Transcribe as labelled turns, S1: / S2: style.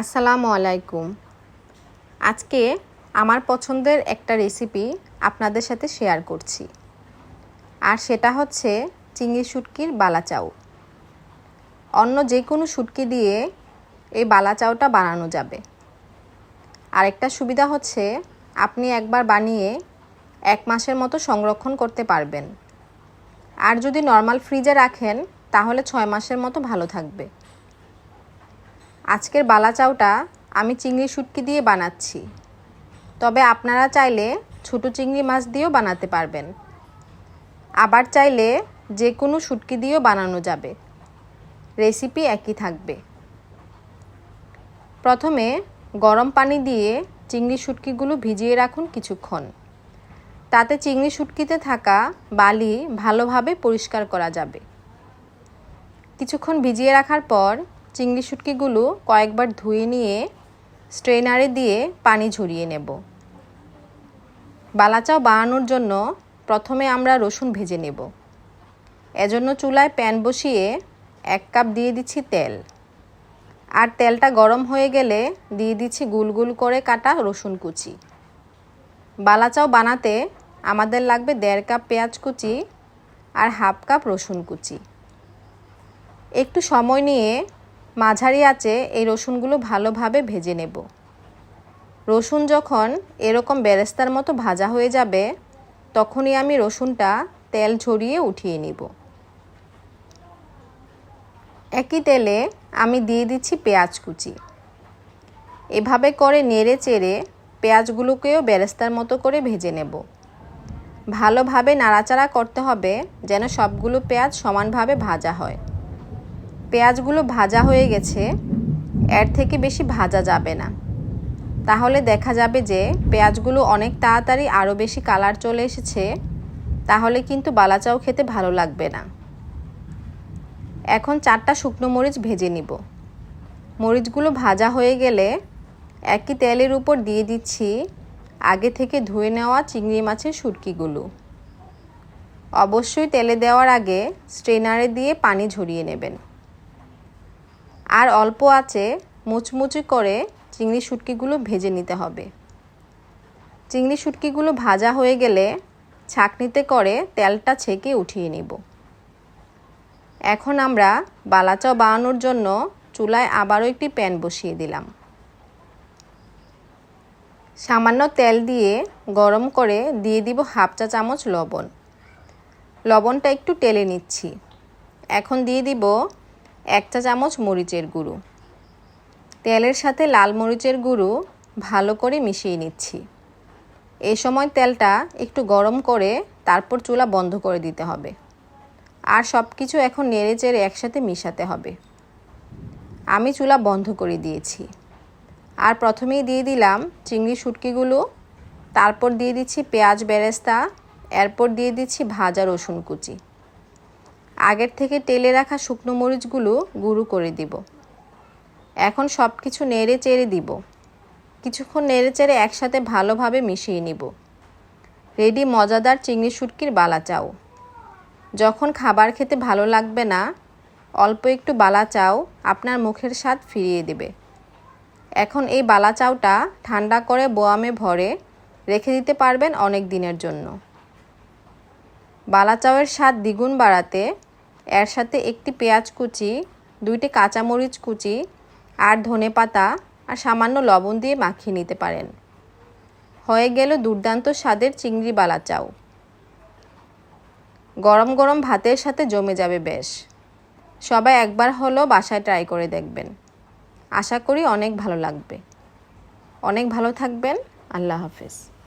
S1: আসসালামু আলাইকুম। আজকে আমার পছন্দের একটা রেসিপি আপনাদের সাথে শেয়ার করছি। আর সেটা হচ্ছে চিংড়ি শুটকির বালা চাউ অন্য যে কোনো শুটকি দিয়ে এই বালা চাউটা বানানো যাবে। আরেকটা সুবিধা হচ্ছে আপনি একবার বানিয়ে এক মাসের মতো সংরক্ষণ করতে পারবেন। আর যদি নর্মাল ফ্রিজে রাখেন তাহলে ছয় মাসের মতো ভালো থাকবে। আজকের বালা চাউটা আমি চিংড়ি শুটকি দিয়ে বানাচ্ছি। তবে আপনারা চাইলে ছোটো চিংড়ি মাছ দিয়েও বানাতে পারবেন। আবার চাইলে যে কোনো শুটকি দিয়েও বানানো যাবে। রেসিপি একই থাকবে। প্রথমে গরম পানি দিয়ে চিংড়ি শুটকিগুলো ভিজিয়ে রাখুন কিছুক্ষণ। তাতে চিংড়ি শুটকিতে থাকা বালি ভালোভাবে পরিষ্কার করা যাবে। কিছুক্ষণ ভিজিয়ে রাখার পর চিংড়ি শুটকিগুলো কয়েকবার ধুয়ে নিয়ে স্ট্রেনারে দিয়ে পানি ঝরিয়ে নেব। বালাচাও বানানোর জন্য প্রথমে আমরা রসুন ভেজে নেব। এজন্য চুলায় প্যান বসিয়ে এক কাপ দিয়ে দিচ্ছি তেল। আর তেলটা গরম হয়ে গেলে দিয়ে দিচ্ছি গুলগুল করে কাটা রসুন কুচি। বালাচাও বানাতে আমাদের লাগবে দেড় কাপ পেঁয়াজ কুচি আর হাফ কাপ রসুন কুচি। একটু সময় নিয়ে মাঝারি আঁচে এই রসুনগুলো ভালোভাবে ভেজে নেব। রসুন যখন এরকম বেরেস্তার মতো ভাজা হয়ে যাবে, তখনই আমি রসুনটা তেল ছড়িয়ে উঠিয়ে নিব। একই তেলে আমি দিয়ে দিচ্ছি পেঁয়াজ কুচি। এভাবে করে নেড়ে চেড়ে পেঁয়াজগুলোকেও বেরেস্তার মতো করে ভেজে নেব। ভালোভাবে নাড়াচাড়া করতে হবে যেন সবগুলো পেঁয়াজ সমানভাবে ভাজা হয়। পেঁয়াজগুলো ভাজা হয়ে গেছে, এর থেকে বেশি ভাজা যাবে না। তাহলে দেখা যাবে যে পেঁয়াজগুলো অনেক তাড়াতাড়ি আরও বেশি কালার চলে এসেছে, তাহলে কিন্তু বালাচাও খেতে ভালো লাগবে না। এখন চারটা শুকনো মরিচ ভেজে নিব। মরিচগুলো ভাজা হয়ে গেলে একই তেলের উপর দিয়ে দিচ্ছি আগে থেকে ধুয়ে নেওয়া চিংড়ি মাছের শুটকিগুলো। অবশ্যই তেলে দেওয়ার আগে স্ট্রেনারে দিয়ে পানি ঝরিয়ে নেবেন। আর অল্প আছে, মুচমুচি করে চিংড়ি শুটকিগুলো ভেজে নিতে হবে। চিংড়ি শুটকিগুলো ভাজা হয়ে গেলে ছাঁকনিতে করে তেলটা ছেঁকে উঠিয়ে নিব। এখন আমরা বালাচাও বানানোর জন্য চুলায় আবারও একটি প্যান বসিয়ে দিলাম। সামান্য তেল দিয়ে গরম করে দিয়ে দিব হাফ চা চামচ লবণ। লবণটা একটু টেলে নিচ্ছি। এখন দিয়ে দিব এক চা চামচ মরিচের গুঁড়ো। তেলের সাথে লাল মরিচের গুঁড়ো ভালো করে মিশিয়ে নিচ্ছি। এই সময় তেলটা একটু গরম করে তারপর চুলা বন্ধ করে দিতে হবে। আর সব কিছু এখন নেড়ে চেড়ে একসাথে মিশাতে হবে। আমি চুলা বন্ধ করে দিয়েছি। আর প্রথমেই দিয়ে দিলাম চিংড়ি শুটকিগুলো, তারপর দিয়ে দিচ্ছি পেঁয়াজ বেরেস্তা, এরপর দিয়ে দিচ্ছি ভাজা রসুন কুচি। আগের থেকে তেলে রাখা শুকনো মরিচগুলো গুঁড়ো করে দিব। এখন সব কিছু নেড়ে চেড়ে দিব। কিছুক্ষণ নেড়ে চেড়ে একসাথে ভালোভাবে মিশিয়ে নিব। রেডি মজাদার চিংড়ি শুটকির বালা চাও। যখন খাবার খেতে ভালো লাগবে না, অল্প একটু বালা চাও আপনার মুখের স্বাদ ফিরিয়ে দেবে। এখন এই বালা চাউটা ঠান্ডা করে বোয়ামে ভরে রেখে দিতে পারবেন অনেক দিনের জন্য। বালা চাউয়ের স্বাদ দ্বিগুণ বাড়াতে এর সাথে একটি পেঁয়াজ কুচি, দুইটি কাঁচামরিচ কুচি আর ধনে পাতা আর সামান্য লবণ দিয়ে মাখিয়ে নিতে পারেন। হয়ে গেল দুর্দান্ত স্বাদের চিংড়ি বালা চাউ গরম গরম ভাতের সাথে জমে যাবে বেশ। সবাই একবার হলো বাসায় ট্রাই করে দেখবেন। আশা করি অনেক ভালো লাগবে। অনেক ভালো থাকবেন। আল্লাহ হাফেজ।